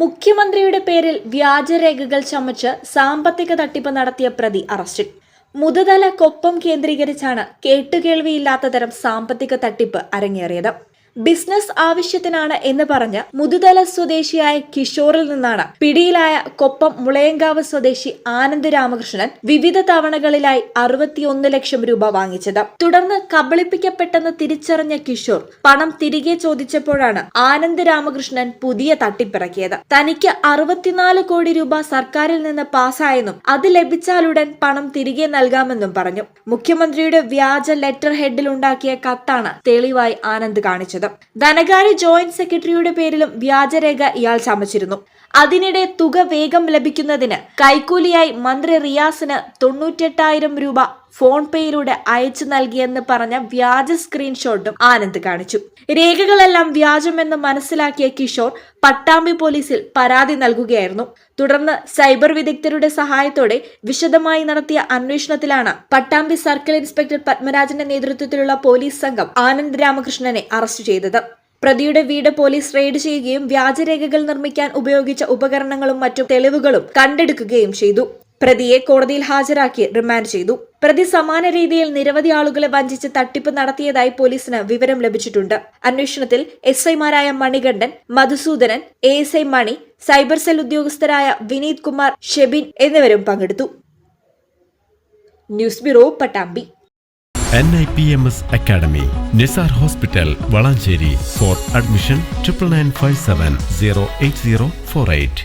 മുഖ്യമന്ത്രിയുടെ പേരിൽ വ്യാജരേഖകൾ ചമച്ച് സാമ്പത്തിക തട്ടിപ്പ് നടത്തിയ പ്രതി അറസ്റ്റിൽ മുതുതല കൊപ്പം കേന്ദ്രീകരിച്ചാണ് കേട്ടുകേൾവിയില്ലാത്ത തരം സാമ്പത്തിക തട്ടിപ്പ് അരങ്ങേറിയത്. ബിസിനസ് ആവശ്യത്തിനാണ് എന്ന് പറഞ്ഞ് മുതുതല സ്വദേശിയായ കിഷോറിൽ നിന്നാണ് പിടിയിലായ കൊപ്പം മുളയങ്കാവ് സ്വദേശി ആനന്ദ് രാമകൃഷ്ണൻ വിവിധ തവണകളിലായി അറുപത്തിയൊന്ന് ലക്ഷം രൂപ വാങ്ങിച്ചത്. തുടർന്ന് കബളിപ്പിക്കപ്പെട്ടെന്ന് തിരിച്ചറിഞ്ഞ കിഷോർ പണം തിരികെ ചോദിച്ചപ്പോഴാണ് ആനന്ദ് രാമകൃഷ്ണൻ പുതിയ തട്ടിപ്പിറക്കിയത്. തനിക്ക് അറുപത്തിനാല് കോടി രൂപ സർക്കാരിൽ നിന്ന് പാസ്സായെന്നും അത് ലഭിച്ചാലുടൻ പണം തിരികെ നൽകാമെന്നും പറഞ്ഞു. മുഖ്യമന്ത്രിയുടെ വ്യാജ ലെറ്റർ ഹെഡിൽ ഉണ്ടാക്കിയ കത്താണ് തെളിവായി ആനന്ദ് കാണിച്ചത്. ധനകാര്യ ജോയിന്റ് സെക്രട്ടറിയുടെ പേരിലും വ്യാജരേഖ ഇയാൾ ചമച്ചിരുന്നു. അതിനിടെ തുക വേഗം ലഭിക്കുന്നതിന് കൈക്കൂലിയായി മന്ത്രി റിയാസിന് തൊണ്ണൂറ്റെട്ടായിരം രൂപ ഫോൺ പേയിലൂടെ അയച്ചു നൽകിയെന്ന് പറഞ്ഞ വ്യാജ സ്ക്രീൻഷോട്ടും ആനന്ദ് കാണിച്ചു. രേഖകളെല്ലാം വ്യാജമെന്ന് മനസ്സിലാക്കിയ കിഷോർ പട്ടാമ്പി പോലീസിൽ പരാതി നൽകുകയായിരുന്നു. തുടർന്ന് സൈബർ വിദഗ്ധരുടെ സഹായത്തോടെ വിശദമായി നടത്തിയ അന്വേഷണത്തിലാണ് പട്ടാമ്പി സർക്കിൾ ഇൻസ്പെക്ടർ പത്മരാജന്റെ നേതൃത്വത്തിലുള്ള പോലീസ് സംഘം ആനന്ദ് രാമകൃഷ്ണനെ അറസ്റ്റ് ചെയ്തത്. പ്രതിയുടെ വീട് പോലീസ് റെയ്ഡ് ചെയ്യുകയും വ്യാജരേഖകൾ നിർമ്മിക്കാൻ ഉപയോഗിച്ച ഉപകരണങ്ങളും മറ്റു തെളിവുകളും കണ്ടെടുക്കുകയും ചെയ്തു. പ്രതിയെ കോടതിയിൽ ഹാജരാക്കി റിമാൻഡ് ചെയ്തു. പ്രതി സമാന രീതിയിൽ നിരവധി ആളുകളെ വഞ്ചിച്ച് തട്ടിപ്പ് നടത്തിയതായി പോലീസിന് വിവരം ലഭിച്ചിട്ടുണ്ട്. അന്വേഷണത്തിൽ എസ് ഐമാരായ Manikandan Madhusoodanan A S I Mani cyber cell ഉദ്യോഗസ്ഥരായ Vineeth Kumar Shebin എന്നിവരും പങ്കെടുത്തു. News bureau Pattambi. N I P M S academy Nisar hospital Valanchery. For admission triple nine five seven zero eight zero four eight.